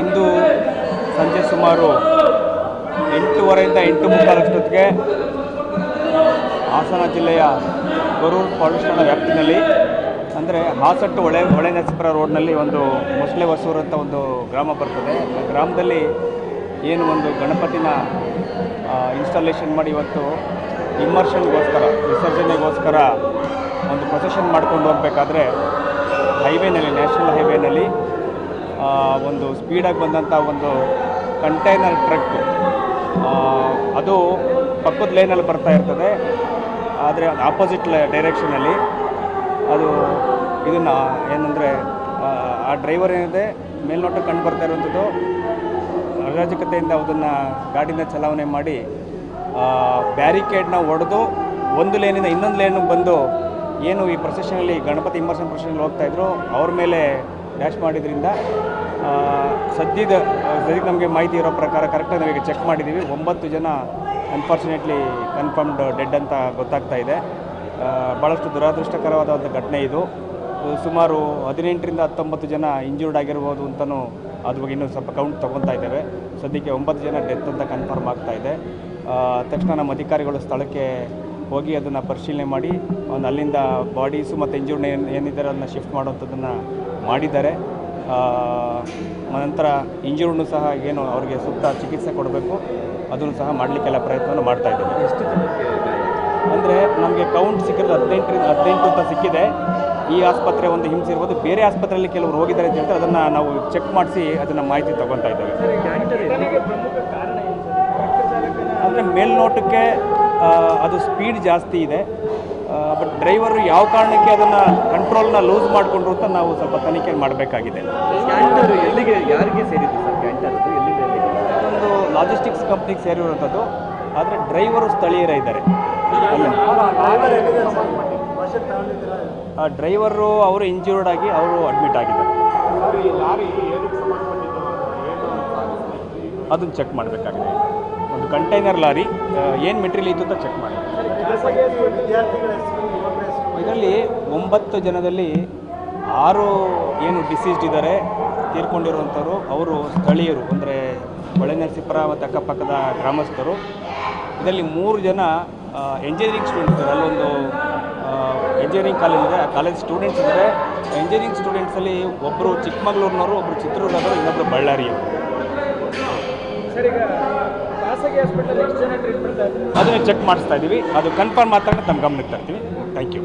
ಇಂದು ಸಂಜೆ ಸುಮಾರು ಎಂಟೂವರೆಯಿಂದ ಎಂಟು ಮುಕ್ಕಾಲಷ್ಟೊತ್ತಿಗೆ ಹಾಸನ ಜಿಲ್ಲೆಯ ಗೊರೂರು ಠಾಣಾ ವ್ಯಾಪ್ತಿನಲ್ಲಿ, ಅಂದರೆ ಹಾಸಟ್ಟು ಹೊಳೆ ಹೊಳೆ ನರಸೀಪುರ ರೋಡ್ನಲ್ಲಿ ಒಂದು ಮೊಸಳೆ ಹೊಸೂರು ಅಂತ ಒಂದು ಗ್ರಾಮ ಬರ್ತದೆ. ಆ ಗ್ರಾಮದಲ್ಲಿ ಏನು ಒಂದು ಗಣಪತಿನ ಇನ್ಸ್ಟಾಲೇಷನ್ ಮಾಡಿ ಇವತ್ತು ಇಮ್ಮರ್ಷನ್ಗೋಸ್ಕರ ವಿಸರ್ಜನೆಗೋಸ್ಕರ ಒಂದು ಪ್ರೊಸೆಷನ್ ಮಾಡ್ಕೊಂಡು ಹೋಗಬೇಕಾದ್ರೆ ಹೈವೇನಲ್ಲಿ ನ್ಯಾಷನಲ್ ಹೈವೇನಲ್ಲಿ ಒಂದು ಸ್ಪೀಡಾಗಿ ಬಂದಂಥ ಒಂದು ಕಂಟೈನರ್ ಟ್ರಕ್. ಅದು ಪಕ್ಕದ ಲೈನಲ್ಲಿ ಬರ್ತಾ ಇರ್ತದೆ. ಆದರೆ ಆಪೋಸಿಟ್ ಡೈರೆಕ್ಷನಲ್ಲಿ ಅದು ಇದನ್ನು ಏನಂದರೆ, ಆ ಡ್ರೈವರ್ ಏನಿದೆ, ಮೇಲ್ನೋಟ ಕಂಡು ಬರ್ತಾ ಇರುವಂಥದ್ದು. ಅರಾಜಕತೆಯಿಂದ ಅದನ್ನು ಗಾಡಿನ ಚಲಾವಣೆ ಮಾಡಿ ಬ್ಯಾರಿಕೇಡ್ನ ಒಡೆದು ಒಂದು ಲೇನಿಂದ ಇನ್ನೊಂದು ಲೇನಿಗೆ ಬಂದು ಏನು ಈ ಪ್ರೊಸೆಷನಲ್ಲಿ ಗಣಪತಿ ಇಮ್ಮರ್ಷನ್ ಪ್ರೊಸೆಷನಲ್ಲಿ ಹೋಗ್ತಾಯಿದ್ರು ಅವ್ರ ಮೇಲೆ ಡ್ಯಾಶ್ ಮಾಡಿದ್ರಿಂದ ಸದ್ಯದ ಸದ್ಯಕ್ಕೆ ನಮಗೆ ಮಾಹಿತಿ ಇರೋ ಪ್ರಕಾರ ಕರೆಕ್ಟಾಗಿ ನಾವೀಗ ಚೆಕ್ ಮಾಡಿದ್ದೀವಿ ಒಂಬತ್ತು ಜನ ಅನ್ಫಾರ್ಚುನೇಟ್ಲಿ ಕನ್ಫರ್ಮ್ಡ್ ಡೆಡ್ ಅಂತ ಗೊತ್ತಾಗ್ತಾ ಇದೆ. ಭಾಳಷ್ಟು ದುರಾದೃಷ್ಟಕರವಾದ ಒಂದು ಘಟನೆ ಇದು. ಸುಮಾರು ಹದಿನೆಂಟರಿಂದ ಹತ್ತೊಂಬತ್ತು ಜನ ಇಂಜೂರ್ಡ್ ಆಗಿರ್ಬೋದು ಅಂತಲೂ ಅದ್ರ ಬಗ್ಗೆ ಇನ್ನೂ ಸ್ವಲ್ಪ ಕೌಂಟ್ ತೊಗೊತಾ ಇದ್ದೇವೆ. ಸದ್ಯಕ್ಕೆ ಒಂಬತ್ತು ಜನ ಡೆತ್ ಅಂತ ಕನ್ಫರ್ಮ್ ಆಗ್ತಾ ಇದೆ. ತಕ್ಷಣ ನಮ್ಮ ಅಧಿಕಾರಿಗಳು ಸ್ಥಳಕ್ಕೆ ಹೋಗಿ ಅದನ್ನು ಪರಿಶೀಲನೆ ಮಾಡಿ ಒಂದು ಅಲ್ಲಿಂದ ಬಾಡೀಸು ಮತ್ತು ಇಂಜೂರ್ಡ್ ಏನು ಏನಿದ್ದಾರೆ ಅದನ್ನು ಶಿಫ್ಟ್ ಮಾಡುವಂಥದ್ದನ್ನು ಮಾಡಿದ್ದಾರೆ. ಆ, ನಂತರ ಇಂಜೂರ್ಡ್ನು ಸಹ ಏನು ಅವರಿಗೆ ಸೂಕ್ತ ಚಿಕಿತ್ಸೆ ಕೊಡಬೇಕು. ಅದನ್ನು ಸಹ ಮಾಡಲಿಕ್ಕೆಲ್ಲ ಪ್ರಯತ್ನವನ್ನು ಮಾಡ್ತಾ ಇದ್ದೇವೆ ಅಂದರೆ ನಮಗೆ ಕೌಂಟ್ ಸಿಕ್ಕಿರೋದು ಹದಿನೆಂಟರಿಂದ ಹದಿನೆಂಟು ಅಂತ ಸಿಕ್ಕಿದೆ. ಈ ಆಸ್ಪತ್ರೆ ಒಂದು ಹಿಂಸೆ ಇರ್ಬೋದು. ಬೇರೆ ಆಸ್ಪತ್ರೆಯಲ್ಲಿ ಕೆಲವರು ಹೋಗಿದ್ದಾರೆ ಅಂತ ಹೇಳ್ತಾರೆ. ಅದನ್ನು ನಾವು ಚೆಕ್ ಮಾಡಿಸಿ ಅದನ್ನು ಮಾಹಿತಿ ತಗೊತಾ ಇದ್ದೇವೆ. ಅಂದರೆ ಮೇಲ್ನೋಟಕ್ಕೆ ಅದು ಸ್ಪೀಡ್ ಜಾಸ್ತಿ ಇದೆ. ಬಟ್ ಡ್ರೈವರು ಯಾವ ಕಾರಣಕ್ಕೆ ಅದನ್ನು ಕಂಟ್ರೋಲ್ನ ಲೂಸ್ ಮಾಡಿಕೊಂಡ್ರು ಅಂತ ನಾವು ಸ್ವಲ್ಪ ತನಿಖೆ ಮಾಡಬೇಕಾಗಿದೆ. ಎಲ್ಲಿಗೆ ಯಾರಿಗೆ ಸೇರಿದ್ದು ಸರ್ ಕ್ಯಾಂಟರ್ ಎಲ್ಲಿಗೆ ಒಂದು ಲಾಜಿಸ್ಟಿಕ್ಸ್ ಕಂಪ್ನಿಗೆ ಸೇರಿರುವಂಥದ್ದು ಆದರೆ ಡ್ರೈವರು ಸ್ಥಳೀಯರೇ ಇದ್ದಾರೆ. ಆ ಡ್ರೈವರು ಅವರು ಇಂಜೂರ್ಡ್ ಆಗಿ ಅವರು ಅಡ್ಮಿಟ್ ಆಗಿದ್ದಾರೆ. ಅದನ್ನು ಚೆಕ್ ಮಾಡಬೇಕಾಗಿದೆ. ಒಂದು ಕಂಟೈನರ್ ಲಾರಿ ಏನು ಮೆಟೀರಿಯಲ್ ಇತ್ತು ಅಂತ ಚೆಕ್ ಮಾಡಿ. ಇದರಲ್ಲಿ ಒಂಬತ್ತು ಜನದಲ್ಲಿ ಆರು ಏನು ಡಿಸೀಸ್ಡ್ ಇದ್ದಾರೆ ತೀರ್ಕೊಂಡಿರುವಂಥವ್ರು, ಅವರು ಸ್ಥಳೀಯರು, ಅಂದರೆ ಹೊಳೆನರಸೀಪುರ ಮತ್ತು ಅಕ್ಕಪಕ್ಕದ ಗ್ರಾಮಸ್ಥರು. ಇದರಲ್ಲಿ ಮೂರು ಜನ ಎಂಜಿನಿಯರಿಂಗ್ ಸ್ಟೂಡೆಂಟ್ಸ್ ಇದ್ದಾರೆ. ಅಲ್ಲೊಂದು ಎಂಜಿನಿಯರಿಂಗ್ ಕಾಲೇಜ್ ಇದೆ. ಆ ಕಾಲೇಜ್ ಸ್ಟೂಡೆಂಟ್ಸ್ ಇದ್ದಾರೆ. ಎಂಜಿನಿಯರಿಂಗ್ ಸ್ಟೂಡೆಂಟ್ಸಲ್ಲಿ ಒಬ್ಬರು ಚಿಕ್ಕಮಗಳೂರಿನವರು ಒಬ್ಬರು ಚಿತ್ರದುರ್ಗದವರು ಇನ್ನೊಬ್ಬರು ಬಳ್ಳಾರಿಯವರು. ಅದನ್ನು ಚೆಕ್ ಮಾಡಿಸ್ತಾ ಇದ್ದೀವಿ ಅದು ಕನ್ಫರ್ಮ್ ಮಾತ್ರ ತಮ್ಮ ಗಮನಕ್ಕೆ ತರ್ತೀವಿ. Thank you